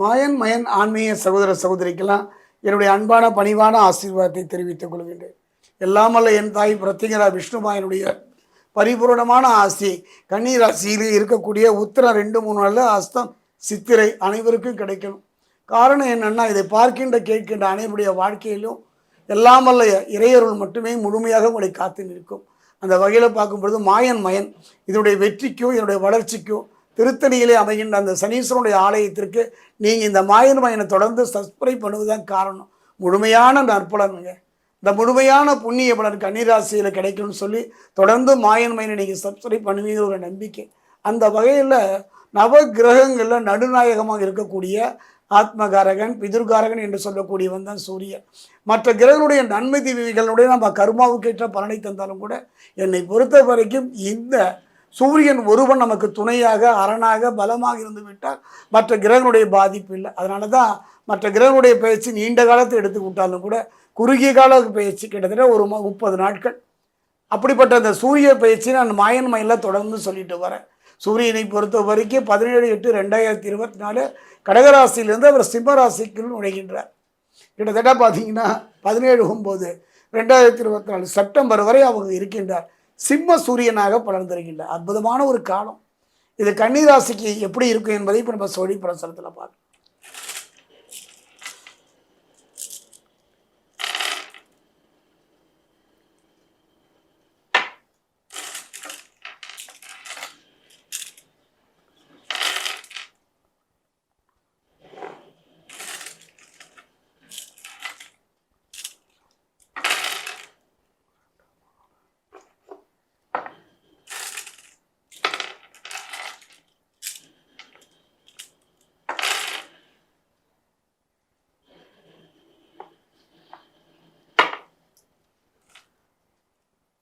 மாயன் மயன் ஆன்மீக சகோதர சகோதரிக்கெல்லாம் என்னுடைய அன்பான பணிவான ஆசீர்வாதத்தை தெரிவித்துக் கொள்கின்றேன். எல்லாமல்ல என் தாய் பிரத்திகரா விஷ்ணுமாயனுடைய பரிபூரணமான ஆசி கன்னி ராசியில் இருக்கக்கூடிய உத்திரம் ரெண்டு மூணு நாளில் அஸ்தம் சித்திரை அனைவருக்கும் கிடைக்கணும். காரணம் என்னன்னா இதை பார்க்கின்ற கேட்கின்ற அனைவருடைய வாழ்க்கையிலும் எல்லாமல்ல இறையருள் மட்டுமே முழுமையாக உங்களை காத்து நிற்கும். அந்த வகையில் பார்க்கும்பொழுது மாயன் மயன் இதனுடைய வெற்றிக்கும் இதனுடைய வளர்ச்சிக்கும் திருத்தணியிலே அமைகின்ற அந்த சனீஸ்வரனுடைய ஆலயத்திற்கு நீங்கள் இந்த மாயன் மயனை தொடர்ந்து சப்ஸ்கிரைப் பண்ணுவதுதான் காரணம். முழுமையான நற்பலனுங்க இந்த முழுமையான புண்ணிய பலன் கன்னிராசியில் கிடைக்கும்னு சொல்லி தொடர்ந்து மாயன் மயனை நீங்கள் சப்ஸ்கிரைப் பண்ணுவீங்க ஒரு நம்பிக்கை. அந்த வகையில் நவ கிரகங்களில் நடுநாயகமாக இருக்கக்கூடிய ஆத்மகாரகன் பிதுர்காரகன் என்று சொல்லக்கூடியவன் தான் சூரியன். மற்ற கிரகனுடைய நன்மை தீவிகளுடைய நம்ம கர்மாவுக்கேற்ற பலனை தந்தாலும் கூட என்னை பொறுத்த வரைக்கும் இந்த சூரியன் ஒருவன் நமக்கு துணையாக அரணாக பலமாக இருந்து விட்டால் மற்ற கிரகனுடைய பாதிப்பு இல்லை. அதனால தான் மற்ற கிரகனுடைய பயிற்சி நீண்ட காலத்தை எடுத்துக்கிட்டாலும் கூட குறுகிய கால பயிற்சி கிட்டத்தட்ட ஒரு முப்பது நாட்கள். அப்படிப்பட்ட அந்த சூரிய பயிற்சி நான் மாயன் மயிலில் தொடர்ந்து சொல்லிட்டு வரேன். சூரியனை பொறுத்த வரைக்கும் பதினேழு எட்டு ரெண்டாயிரத்தி இருபத்தி நாலு கடகராசியிலிருந்து அவர் சிம்மராசிக்குள் நுழைகின்றார். கிட்டத்தட்ட பார்த்தீங்கன்னா பதினேழு ஒம்பது ரெண்டாயிரத்தி இருபத்தி நாலு செப்டம்பர் வரை அவங்க இருக்கின்றார். சிம்ம சூரியனாக பலன் அற்புதமான ஒரு காலம். இது கன்னிராசிக்கு எப்படி இருக்கும் என்பதை இப்போ நம்ம சொல்லி பிரசனத்தில் பார்க்கலாம்.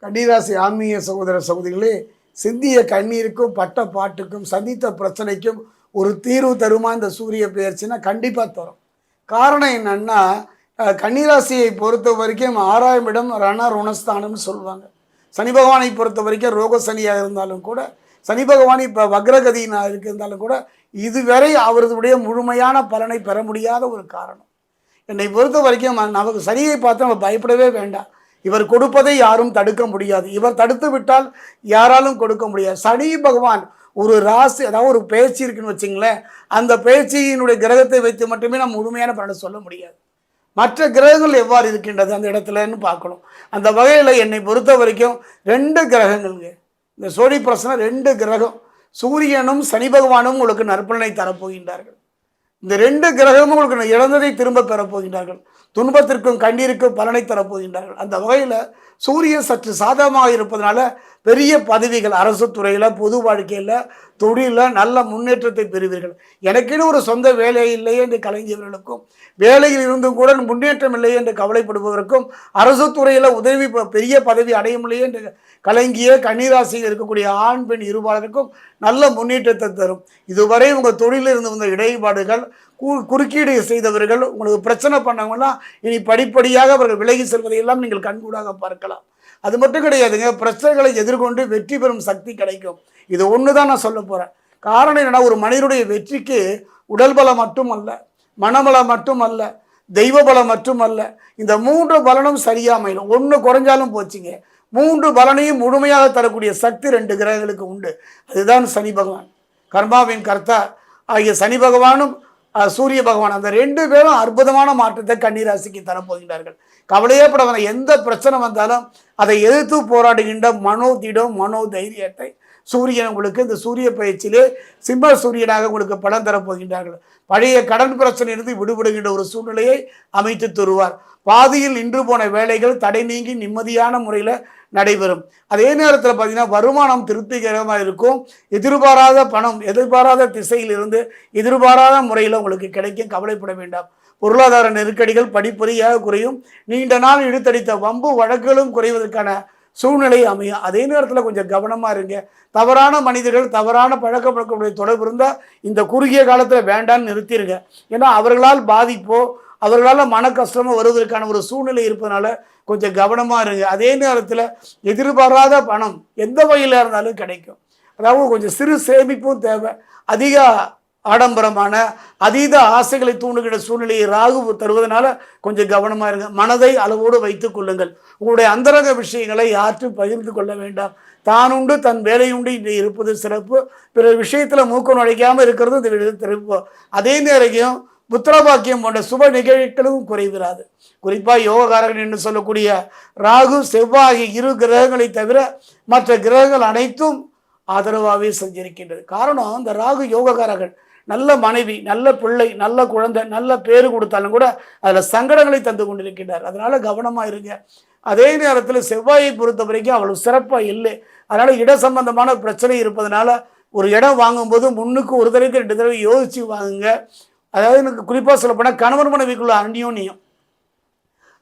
கன்னிராசி ஆன்மீக சகோதர சகோதரிகளே சிந்திய கண்ணீருக்கும் பட்ட பாட்டுக்கும் சந்தித்த பிரச்சனைக்கும் ஒரு தீர்வு தருமா இந்த சூரிய பெயர்ச்சினா கண்டிப்பாக தரும். காரணம் என்னன்னா கன்னிராசியை பொறுத்த வரைக்கும் ஆறாயிரம் இடம் ரண ருணஸ்தானம்னு சொல்லுவாங்க. சனி பகவானை பொறுத்த வரைக்கும் ரோக சனியாக இருந்தாலும் கூட சனி பகவான் இப்போ வக்ரகதியினாக இருந்தாலும் கூட இதுவரை அவருடைய முழுமையான பலனை பெற முடியாத ஒரு காரணம். என்னை பொறுத்த வரைக்கும் நமக்கு சனியை பார்த்து நம்ம பயப்படவே வேண்டாம். இவர் கொடுப்பதை யாரும் தடுக்க முடியாது. இவர் தடுத்து விட்டால் யாராலும் கொடுக்க முடியாது. சனி பகவான் ஒரு ராசி அதாவது ஒரு பேச்சு இருக்குன்னு வச்சுங்களேன் அந்த பேச்சியினுடைய கிரகத்தை வைத்து மட்டுமே நம்ம முழுமையான பலனை சொல்ல முடியாது. மற்ற கிரகங்கள் எவ்வாறு இருக்கின்றது அந்த இடத்துலன்னு பார்க்கணும். அந்த வகையில் என்னை பொறுத்த வரைக்கும் ரெண்டு கிரகங்கள்ங்க. இந்த சோழி பிரச்சனை ரெண்டு கிரகம் சூரியனும் சனி பகவானும் உங்களுக்கு நற்பலனை தரப்போகின்றார்கள். இந்த ரெண்டு கிரகமும் உங்களுக்கு இழந்ததை திரும்ப பெறப்போகின்றார்கள். துன்பத்திற்கும் கண்ணீருக்கும் பலனை தரப்போகின்றார்கள். அந்த வகையில் சூரியன் சற்று சாதகமாக இருப்பதனால பெரிய பதவிகள் அரசு துறையில் பொது வாழ்க்கையில் தொழிலில் நல்ல முன்னேற்றத்தை பெறுவீர்கள். எனக்கென்னு ஒரு சொந்த வேலை இல்லையே என்று கலைஞர்களுக்கும் வேலையில் இருந்தும் கூட முன்னேற்றம் இல்லை என்று கவலைப்படுபவருக்கும் அரசு துறையில் உதவி ப- பெரிய பதவி அடைய முடியும் என்று கலங்கிய கன்னிராசியில் இருக்கக்கூடிய ஆண் பெண் இருபாளருக்கும் நல்ல முன்னேற்றத்தை தரும். இதுவரை உங்கள் தொழிலில் இருந்து வந்த இடைபாடுகள் கு- குறுக்கீடு செய்தவர்கள் உங்களுக்கு பிரச்சனை பண்ணவங்கலாம் இனி படிப்படியாக அவர்கள் விலகி செல்வதையெல்லாம் நீங்கள் கண்கூடாக பார்க்கலாம். அது மட்டும் கிடையாதுங்க பிரச்சனைகளை எதிர்கொண்டு வெற்றி பெறும் சக்தி கிடைக்கும். இது ஒன்று தான் நான் சொல்ல போகிறேன் காரணம் என்னென்னா ஒரு மனிதனுடைய வெற்றிக்கு உடல் பலம் மட்டும் அல்ல மனபலம் மட்டும் அல்ல தெய்வ பலம் மட்டும் அல்ல இந்த மூன்று பலனும் சரியாக அமையணும். ஒன்று குறைஞ்சாலும் போச்சுங்க. மூன்று பலனையும் முழுமையாக தரக்கூடிய சக்தி ரெண்டு கிரகங்களுக்கு உண்டு. அதுதான் சனி பகவான். கர்மாவின் கர்த்தா ஆகிய சனி பகவானும் சூரிய பகவான் அந்த ரெண்டு பேரும் அற்புதமான மாற்றத்தை கன்னிராசிக்கு தரப்போகின்றார்கள். கவலையே பட எந்த பிரச்சனை வந்தாலும் அதை எதிர்த்து போராடுகின்ற மனோ திடம் மனோ தைரியத்தை சூரியன் உங்களுக்கு இந்த சூரிய பயிற்சியிலே சிம்ம சூரியனாக உங்களுக்கு பலன் தரப்போகின்றார்கள். பழைய கடன் பிரச்சனையிலிருந்து விடுபடுகின்ற ஒரு சூழ்நிலையை அமைத்து தருவார். பாதியில் நின்று போன வேலைகள் தடை நீங்கி நிம்மதியான முறையில் நடைபெறும். அதே நேரத்தில் பார்த்தீங்கன்னா வருமானம் திருப்திகரமாக இருக்கும். எதிர்பாராத பணம் எதிர்பாராத திசையில் இருந்து எதிர்பாராத முறையில் உங்களுக்கு கிடைக்கும். கவலைப்பட வேண்டாம். பொருளாதார நெருக்கடிகள் படிப்படியாக குறையும். நீண்ட நாள் இழுத்தடித்த வம்பு வழக்குகளும் குறைவதற்கான சூழ்நிலை அமையும். அதே நேரத்தில் கொஞ்சம் கவனமாக இருங்க. தவறான மனிதர்கள் தவறான பழக்க பழக்கமுடைய தொடர்பு இருந்தால் இந்த குறுகிய காலத்தில் வேண்டான்னு நிறுத்திடுங்க ஏன்னா அவர்களால் பாதிப்போ அவர்களால் மன கஷ்டமாக வருவதற்கான ஒரு சூழ்நிலை இருப்பதனால கொஞ்சம் கவனமாக இருங்க. அதே நேரத்தில் எதிர்பாராத பணம் எந்த வகையில் இருந்தாலும் கிடைக்கும். அதாவது கொஞ்சம் சிறு சேமிப்பும் தேவை. அதிக ஆடம்பரமான அதீத ஆசைகளை தூண்டுகிற சூழ்நிலையை ராகு தருவதனால கொஞ்சம் கவனமாக இருங்க. மனதை அளவோடு வைத்துக் கொள்ளுங்கள். உங்களுடைய அந்தரங்க விஷயங்களை யாற்றும் பகிர்ந்து கொள்ள வேண்டாம். தான் உண்டு தன் வேலையுண்டு. இன்று இருப்பது சிறப்பு. பிற விஷயத்தில் மூக்கம் நுழைக்காமல் இருக்கிறது இந்த விட சிறப்பு அதே நேரம் புத்திரபாக்கியம் போன்ற சுப நிகழ்ச்சிகளும் குறைவிராது. குறிப்பாக யோககாரகன் என்று சொல்லக்கூடிய ராகு செவ்வாய் இரு கிரகங்களை தவிர மற்ற கிரகங்கள் அனைத்தும் ஆதரவாகவே செஞ்சிருக்கின்றது. காரணம் இந்த ராகு யோககாரகன் நல்ல மனைவி நல்ல பிள்ளை நல்ல குழந்தை நல்ல பேர் கொடுத்தாலும் கூட அதில் சங்கடங்களை தந்து கொண்டிருக்கின்றார். அதனால் கவனமாக இருங்க. அதே நேரத்தில் செவ்வாயை பொறுத்த வரைக்கும் அவ்வளவு சிறப்பாக இல்லை. அதனால் இட சம்பந்தமான பிரச்சனை இருப்பதனால ஒரு இடம் வாங்கும்போது முன்னுக்கு ஒரு தடவைக்கு ரெண்டு தடவை யோசித்து வாங்குங்க. அதாவது எனக்கு குறிப்பாக சொல்லப்போனால் கணவன் மனைவிக்குள்ள அந்நியோன்யம்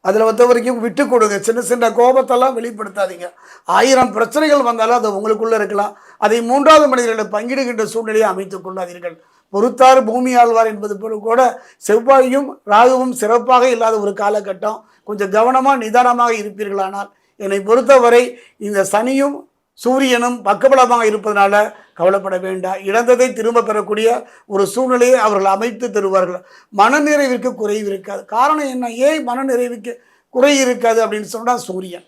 அதில் பொறுத்த வரைக்கும் விட்டு கொடுங்க. சின்ன சின்ன கோபத்தெல்லாம் வெளிப்படுத்தாதீங்க. ஆயிரம் பிரச்சனைகள் வந்தாலும் அது உங்களுக்குள்ளே இருக்கலாம். அதை மூன்றாவது மனிதர்களை பங்கிடுகின்ற சூழ்நிலையை அமைத்துக் கொள்ளாதீர்கள். பொறுத்தார் பூமி ஆழ்வார் என்பது போல கூட செவ்வாயும் ராகுவும் சிறப்பாக இல்லாத ஒரு காலகட்டம். கொஞ்சம் கவனமாக நிதானமாக இருப்பீர்களானால் என்னை பொறுத்தவரை இந்த சனியும் சூரியனும் பக்கபலமாக இருப்பதனால கவலைப்பட வேண்டாம் இழந்ததை திரும்ப பெறக்கூடிய ஒரு சூழ்நிலையை அவர்கள் அமைத்து தருவார்கள். மனநிறைவிற்கு குறைவு இருக்காது. காரணம் என்ன? ஏன் மனநிறைவுக்கு குறை இருக்காது அப்படின்னு சொன்னால் சூரியன்.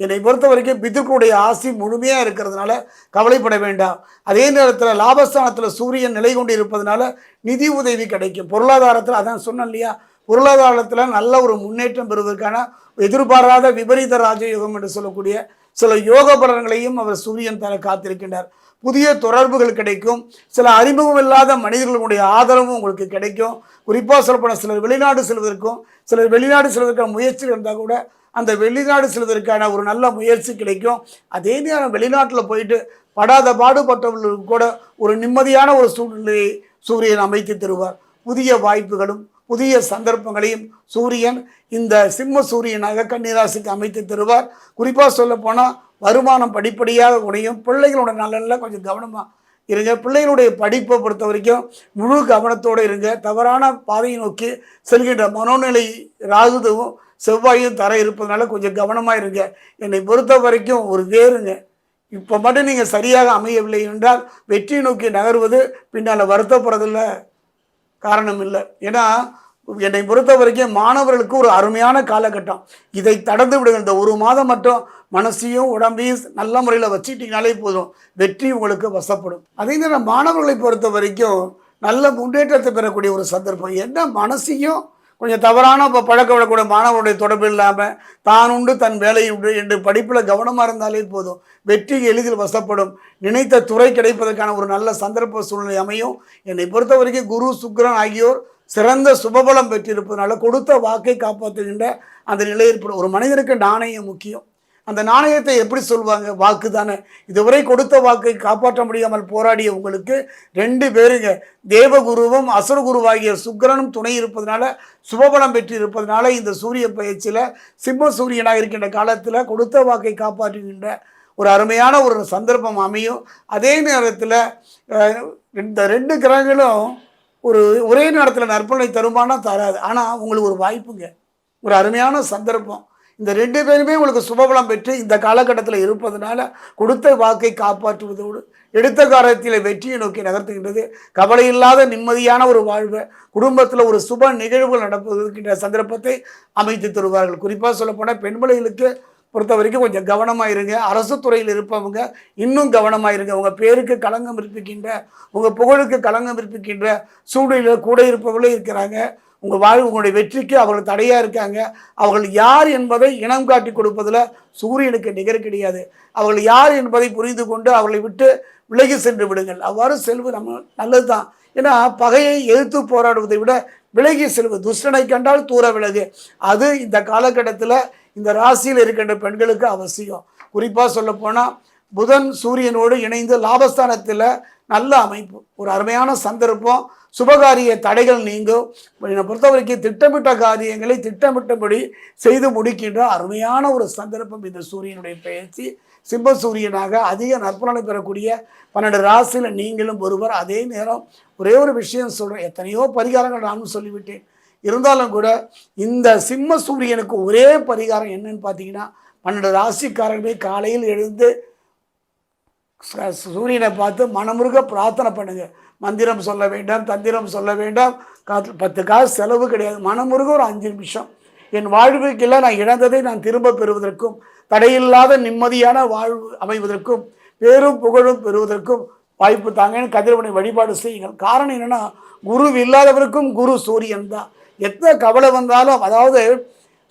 என்னை பொறுத்த வரைக்கும் பிதுக்களுடைய ஆசி முழுமையாக இருக்கிறதுனால கவலைப்பட வேண்டாம் அதே நேரத்தில் லாபஸ்தானத்தில் சூரியன் நிலை கொண்டு இருப்பதனால நிதி உதவி கிடைக்கும். பொருளாதாரத்தில் அதான் சொன்னேன் இல்லையா? பொருளாதாரத்தில் நல்ல ஒரு முன்னேற்றம் பெறுவதற்கான எதிர்பாராத விபரீத ராஜயோகம் என்று சொல்லக்கூடிய சில யோக பலன்களையும் அவர் சூரியன் தர காத்திருக்கின்றார். புதிய தொடர்புகள் கிடைக்கும். சில அறிமுகம் இல்லாத மனிதர்களுடைய ஆதரவும் உங்களுக்கு கிடைக்கும். குறிப்பாக சொல்லப்போனால் சிலர் வெளிநாடு செல்வதற்கும் சிலர் வெளிநாடு செல்வதற்கான முயற்சிகள் இருந்தால் கூட அந்த வெளிநாடு செல்வதற்கான ஒரு நல்ல முயற்சி கிடைக்கும். அதே நேரம் வெளிநாட்டில் போயிட்டு படாத பாடுபட்டவர்களுக்கு கூட ஒரு நிம்மதியான ஒரு சூழ்நிலையை சூரியன் அமைத்து தருவார். புதிய வாய்ப்புகளும் புதிய சந்தர்ப்பங்களையும் சூரியன் இந்த சிம்ம சூரியனாக கன்னிராசிக்கு அமைத்து தருவார். குறிப்பாக சொல்ல போனால் வருமானம் படிப்படியாக குறையும். பிள்ளைகளோட நலனில் கொஞ்சம் கவனமாக இருங்க. பிள்ளைகளுடைய படிப்பை பொறுத்த வரைக்கும் முழு கவனத்தோடு இருங்க. தவறான பாதையை நோக்கி செல்கின்ற மனோநிலை ராகுதுவும் செவ்வாயும் தர இருப்பதனால கொஞ்சம் கவனமாக இருங்க. என்னை பொறுத்த வரைக்கும் ஒரு வேறுங்க. இப்போ மட்டும் நீங்கள் சரியாக அமையவில்லை என்றால் வெற்றி நோக்கி நகர்வது பின்னால் வருத்தப்படுறதில்ல. காரணம் இல்லை ஏன்னா என்னை பொறுத்த வரைக்கும் மாணவர்களுக்கு ஒரு அருமையான காலகட்டம். இதை தடந்து விடுங்க இந்த ஒரு மாதம் மட்டும் மனசையும் உடம்பையும் நல்ல முறையில் வச்சுக்கிட்டீங்கனாலே போதும். வெற்றி உங்களுக்கு வசப்படும். அதே நேரம் மாணவர்களை பொறுத்த வரைக்கும் நல்ல முன்னேற்றத்தை பெறக்கூடிய ஒரு சந்தர்ப்பம். என்ன மனசையும் கொஞ்சம் தவறான இப்போ பழக்க வழக்கூட மாணவருடைய தொடர்பு இல்லாமல் தான் உண்டு தன் வேலை உண்டு என்று படிப்பில் கவனமாக இருந்தாலே போதும். வெற்றி எளிதில் வசப்படும். நினைத்த துறை கிடைப்பதற்கான ஒரு நல்ல சந்தர்ப்ப சூழ்நிலை அமையும். என்னை பொறுத்த வரைக்கும் குரு சுக்ரன் ஆகியோர் சிறந்த சுபபலம் பெற்றிருப்பதனால கொடுத்த வாக்கை காப்பாற்றுகின்ற அந்த நிலை ஏற்படும். ஒரு மனிதனுக்கு நாணயம் முக்கியம். அந்த நாணயத்தை எப்படி சொல்லுவாங்க வாக்கு தானே இதுவரை கொடுத்த வாக்கை காப்பாற்ற முடியாமல் போராடிய உங்களுக்கு ரெண்டு பேருங்க. தேவகுருவும் அசுரகுருவாகிய சுக்கிரனும் துணை இருப்பதனால சுபபலம் பெற்று இருப்பதனால இந்த சூரிய பயிற்சியில் சிம்ம சூரியனாக இருக்கின்ற காலத்தில் கொடுத்த வாக்கை காப்பாற்றுகின்ற ஒரு அருமையான ஒரு சந்தர்ப்பம் அமையும். அதே நேரத்தில் இந்த ரெண்டு கிரகங்களும் ஒரு ஒரே நேரத்தில் நற்பலனை தருமானா தராது. ஆனால் உங்களுக்கு ஒரு வாய்ப்புங்க. ஒரு அருமையான சந்தர்ப்பம். இந்த ரெண்டு பேருமே உங்களுக்கு சுபபலம் பெற்று இந்த காலகட்டத்தில் இருப்பதனால கொடுத்த வாக்கை காப்பாற்றுவதோடு எடுத்த காலத்தில் வெற்றியை நோக்கி நகர்த்துகின்றது. கவலை இல்லாத நிம்மதியான ஒரு வாழ்வை குடும்பத்தில் ஒரு சுப நிகழ்வுகள் நடப்பதற்கின்ற சந்தர்ப்பத்தை அமைத்து தருவார்கள். குறிப்பாக சொல்லப்போனால் பெண்பிள்ளைகளுக்கு பொறுத்த வரைக்கும் கொஞ்சம் கவனமாக இருங்க. அரசு துறையில் இருப்பவங்க இன்னும் கவனமாக இருங்க. உங்கள் பேருக்கு களங்கம் இருப்பிக்கின்ற உங்கள் புகழுக்கு களங்கம் இருப்பிக்கின்ற சூழ்நிலையில் கூட இருப்பவர்களே இருக்கிறாங்க. உங்கள் வாழ்வு உங்களுடைய வெற்றிக்கு அவர்கள் தடையாக இருக்காங்க. அவர்கள் யார் என்பதை இனம் காட்டி கொடுப்பதில் சூரியனுக்கு நிகர் கிடையாது. அவர்கள் யார் என்பதை புரிந்து கொண்டு அவர்களை விட்டு விலகி சென்று விடுங்கள். அவ்வாறு செல்வது நம்ம நல்லது தான் ஏன்னா பகையை எதிர்த்து போராடுவதை விட விலகி செல்வது துஷ்டனை கண்டால் தூர விலகு. அது இந்த காலகட்டத்தில் இந்த ராசியில் இருக்கின்ற பெண்களுக்கு அவசியம். குறிப்பாக சொல்ல போனால் புதன் சூரியனோடு இணைந்து லாபஸ்தானத்தில் நல்ல அமைப்பு. ஒரு அருமையான சந்தர்ப்பம். சுபகாரிய தடைகள் நீங்கும். என்னை பொறுத்த வரைக்கும் திட்டமிட்ட காரியங்களை திட்டமிட்டபடி செய்து முடிக்கின்ற அருமையான ஒரு சந்தர்ப்பம் இந்த சூரியனுடைய பயிற்சி சிம்ம சூரியனாக அதிக நற்பலனை பெறக்கூடிய பன்னெண்டு ராசியில் நீங்களும் ஒருவர் அதே நேரம் ஒரே ஒரு விஷயம் சொல்கிறேன் எத்தனையோ பரிகாரங்கள் நானும் சொல்லிவிட்டேன். இருந்தாலும் கூட இந்த சிம்ம சூரியனுக்கு ஒரே பரிகாரம் என்னன்னு பார்த்தீங்கன்னா பன்னெண்டு ராசிக்காரர்களே காலையில் எழுந்து சூரியனை பார்த்து மனமுருக பிரார்த்தனை பண்ணுங்கள் மந்திரம் சொல்ல வேண்டாம் தந்திரம் சொல்ல வேண்டாம். காற்று பத்து காசு செலவு கிடையாது. மனமுருக ஒரு அஞ்சு நிமிஷம். என் வாழ்வுக்கெல்லாம் நான் இழந்ததை நான் திரும்ப பெறுவதற்கும் தடையில்லாத நிம்மதியான வாழ்வு அமைவதற்கும் பேரும் புகழும் பெறுவதற்கும் வாய்ப்பு தாங்கன்னு கதிரவனை வழிபாடு செய்யுங்கள். காரணம் என்னென்னா குரு இல்லாதவருக்கும் குரு சூரியன் தான். எத்தனை கவலை வந்தாலும் அதாவது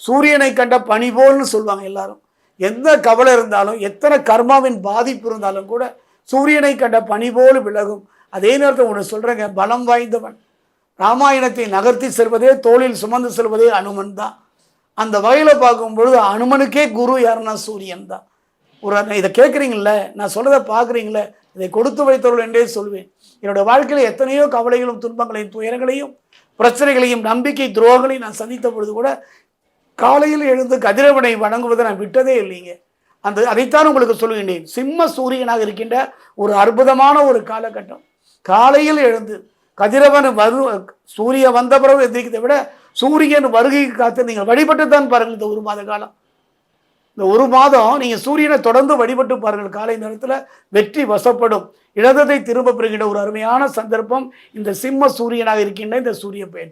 சூரியனை கண்ட பனி போல்னு சொல்லுவாங்க எல்லாரும். எந்த கவலை இருந்தாலும் எத்தனை கர்மாவின் பாதிப்பு இருந்தாலும் கூட சூரியனை கண்ட பனி போல் விலகும். அதே நேரத்தில் ஒன்று சொல்கிறேங்க பலம் வாய்ந்தவன். ராமாயணத்தை நகர்த்தி செல்வதே தோளில் சுமந்து செல்வதே அனுமன் தான். அந்த வகையில் பார்க்கும்பொழுது அனுமனுக்கே குரு யாருன்னா சூரியன் தான். ஒரு இதை கேட்குறீங்கள நான் சொல்கிறத பார்க்குறீங்களே இதை கொடுத்து வைத்தவர்கள் என்றே சொல்வேன். என்னோட வாழ்க்கையில் எத்தனையோ கவலைகளும் துன்பங்களையும் துயரங்களையும் பிரச்சனைகளையும் நம்பிக்கை துரோகங்களையும் நான் சந்தித்த பொழுது கூட காலையில் எழுந்து கதிரவனை வணங்குவதை நான் விட்டதே இல்லைங்க. அந்த அதைத்தான் உங்களுக்கு சொல்லுகின்றேன். சிம்ம சூரியனாக இருக்கின்ற ஒரு அற்புதமான ஒரு காலகட்டம். காலையில் எழுந்து கதிரவன் வரு சூரிய வந்த பிறகு எந்திரிக்கிறதை விட சூரியன் வருகைக்கு காத்து நீங்கள் வழிபட்டு தான் பாருங்கள் இந்த ஒரு மாத காலம். இந்த ஒரு மாதம் நீங்கள் சூரியனை தொடர்ந்து வழிபட்டு பாருங்கள். காலை நேரத்தில் வெற்றி வசப்படும். இழந்ததை திரும்ப பெறுகின்ற ஒரு அருமையான சந்தர்ப்பம் இந்த சிம்ம சூரியனாக இருக்கின்ற இந்த சூரிய பெயர்ச்சி